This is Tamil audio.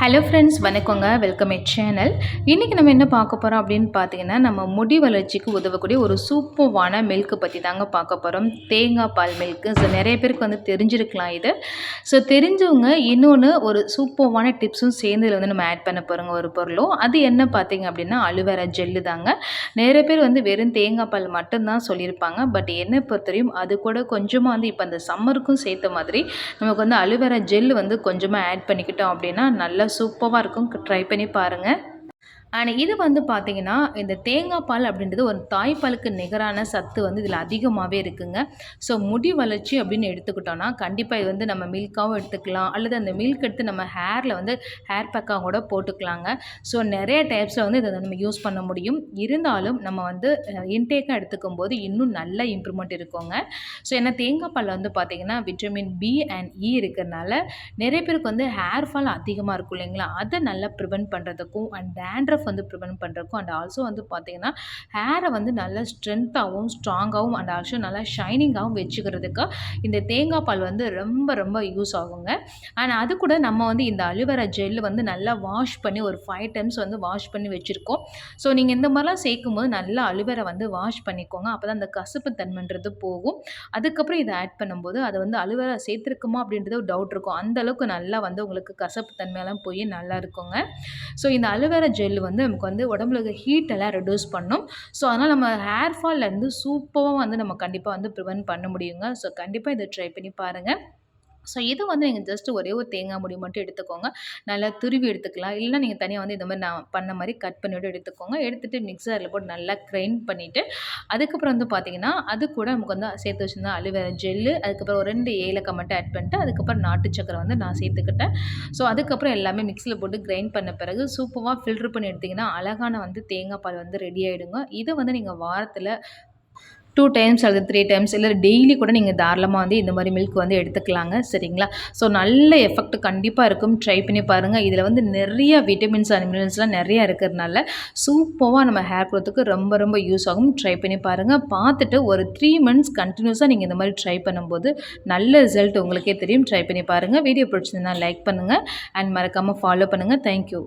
ஹலோ ஃப்ரெண்ட்ஸ் வணக்கங்க. வெல்கம் எட் சேனல் இன்றைக்கி நம்ம என்ன பார்க்க போகிறோம் அப்படின்னு பார்த்தீங்கன்னா நம்ம முடி வளர்ச்சிக்கு உதவக்கூடிய ஒரு சூப்பர்வான மில்க்கு பற்றி தாங்க பார்க்க போகிறோம் தேங்காய் பால் மில்க்கு ஸோ நிறைய பேருக்கு வந்து தெரிஞ்சிருக்கலாம் இது. ஸோ தெரிஞ்சவங்க இன்னொன்று ஒரு சூப்பர்வான டிப்ஸும் சேர்ந்து இதில் வந்து நம்ம ஆட் பண்ண போகிறோங்க ஒரு பொருளும். அது என்ன பார்த்தீங்க அப்படின்னா அலுவேரா ஜெல்லு தாங்க. நிறைய பேர் வந்து வெறும் தேங்காய் பால் மட்டும்தான் சொல்லியிருப்பாங்க. பட் என்னை பொறுத்தவரையும் அது கூட கொஞ்சமாக வந்து இப்போ அந்த சம்மருக்கும் சேர்த்த மாதிரி நமக்கு வந்து அலுவேரா ஜெல் வந்து கொஞ்சமாக ஆட் பண்ணிக்கிட்டோம் அப்படின்னா நல்லா சூப்பராக இருக்கும். ட்ரை பண்ணி பாருங்கள் அண்ட் இது வந்து பார்த்திங்கன்னா இந்த தேங்காய் பால் அப்படின்றது ஒரு தாய்ப்பாலுக்கு நிகரான சத்து வந்து இதில் அதிகமாகவே இருக்குங்க. ஸோ முடி வளர்ச்சி அப்படின்னு எடுத்துக்கிட்டோன்னா கண்டிப்பாக இது வந்து நம்ம மில்காகவும் எடுத்துக்கலாம். அல்லது அந்த மில்க் எடுத்து நம்ம ஹேரில் வந்து ஹேர் பேக்காக கூட போட்டுக்கலாங்க. ஸோ நிறைய டைப்ஸில் வந்து இதை நம்ம யூஸ் பண்ண முடியும். இருந்தாலும் நம்ம வந்து இன்டேக்காக எடுத்துக்கும் போது இன்னும் நல்ல இம்ப்ரூவ்மெண்ட் இருக்குங்க. ஸோ ஏன்னா தேங்காய் பால் வந்து பார்த்திங்கன்னா vitamin B and E e இருக்கிறதுனால நிறைய பேருக்கு வந்து ஹேர் ஃபால் அதிகமாக இருக்கும் இல்லைங்களா? அதை நல்லா ப்ரிவெண்ட் பண்ணுறதுக்கும் அண்ட் டேண்ட்ரஃப் டஃப் வந்து ப்ரிவென்ட் பண்ணுறக்கும் அண்ட் ஆல்சோ வந்து பார்த்திங்கன்னா ஹேரை வந்து நல்லா ஸ்ட்ரென்த்தாகவும் ஸ்ட்ராங்காகவும் அண்ட் ஆல்சோ நல்லா ஷைனிங்காகவும் வச்சுக்கிறதுக்கு இந்த தேங்காய் பால் வந்து ரொம்ப ரொம்ப யூஸ் ஆகுங்க. அண்ட் அது கூட நம்ம வந்து இந்த அலுவேரா ஜெல் வந்து நல்லா வாஷ் பண்ணி ஒரு ஃபைவ் டைம்ஸ் வந்து வாஷ் பண்ணி வச்சுருக்கோம். ஸோ நீங்கள் இந்த மாதிரிலாம் சேர்க்கும் போது நல்லா அலுவேரா வந்து வாஷ் பண்ணிக்கோங்க. அப்போ தான் அந்த கசப்பு தன்மைன்றது போகும். அதுக்கப்புறம் இதை ஆட் பண்ணும்போது அதை வந்து அலுவேரா சேர்த்துருக்குமா அப்படின்றது ஒரு டவுட் இருக்கும். அந்தளவுக்கு நல்லா வந்து உங்களுக்கு கசப்பு தன்மையெல்லாம் போய் நல்லா இருக்குங்க. ஸோ இந்த அலுவேரா ஜெல் வந்து வந்து நமக்கு வந்து உடம்புல இருக்க ஹீட் எல்லாம் ரெடியூஸ் பண்ணும். ஸோ அதனால் நம்ம ஹேர் ஃபால்லேருந்து சூப்பராக வந்து நம்ம கண்டிப்பாக வந்து ப்ரிவென்ட் பண்ண முடியுங்க. ஸோ கண்டிப்பாக இதை ட்ரை பண்ணி பாருங்கள் ஸோ இது வந்து நீங்கள் ஜஸ்ட் ஒரே ஒரு தேங்காய் முடி மட்டும் எடுத்துக்கோங்க. நல்லா துருவி எடுத்துக்கலாம். இல்லைனா நீங்கள் தனியாக வந்து இந்த மாதிரி நான் பண்ண மாதிரி கட் பண்ணிவிட்டு எடுத்துக்கோங்க. எடுத்துகிட்டு மிக்சரில் போட்டு நல்லா கிரைண்ட் பண்ணிவிட்டு அதுக்கப்புறம் வந்து பார்த்தீங்கன்னா அது கூட நமக்கு வந்து சேர்த்து வச்சுருந்தா அலுவேரா ஜெல்லு அதுக்கப்புறம் ஒரு ரெண்டு ஏலக்காய் மட்டும் ஆட் பண்ணிட்டு அதுக்கப்புறம் நாட்டு சக்கரை வந்து நான் சேர்த்துக்கிட்டேன். ஸோ அதுக்கப்புறம் எல்லாமே மிக்சியில் போட்டு கிரைண்ட் பண்ண பிறகு சூப்பராக ஃபில்ட்ரு பண்ணி எடுத்திங்கன்னா அழகான வந்து தேங்காய் பால் வந்து ரெடி ஆகிடுங்க இதை வந்து நீங்கள் வாரத்தில் டூ டைம்ஸ் அல்லது த்ரீ டைம்ஸ் இல்லை டெய்லி கூட நீங்கள் தாராளமாக வந்து இந்த மாதிரி மில்க் வந்து எடுத்துக்கலாங்க சரிங்களா? ஸோ நல்ல எஃபெக்ட் கண்டிப்பாக இருக்கும். ட்ரை பண்ணி பாருங்கள் இதில் வந்து நிறைய விட்டமின்ஸ் அண்ட் மினரல்ஸ்லாம் நிறையா இருக்கிறதுனால சூப்பராக நம்ம ஹேர் க்ரோத்துக்கு ரொம்ப ரொம்ப யூஸ் ஆகும். ட்ரை பண்ணி பாருங்கள் பார்த்துட்டு ஒரு த்ரீ மந்த்ஸ் கண்டினியூஸாக நீங்கள் இந்த மாதிரி ட்ரை பண்ணும்போது நல்ல ரிசல்ட் உங்களுக்கே தெரியும். ட்ரை பண்ணி பாருங்கள் வீடியோ பிடிச்சிருந்தா லைக் பண்ணுங்கள் அண்ட் மறக்காமல் ஃபாலோ பண்ணுங்கள் தேங்க்யூ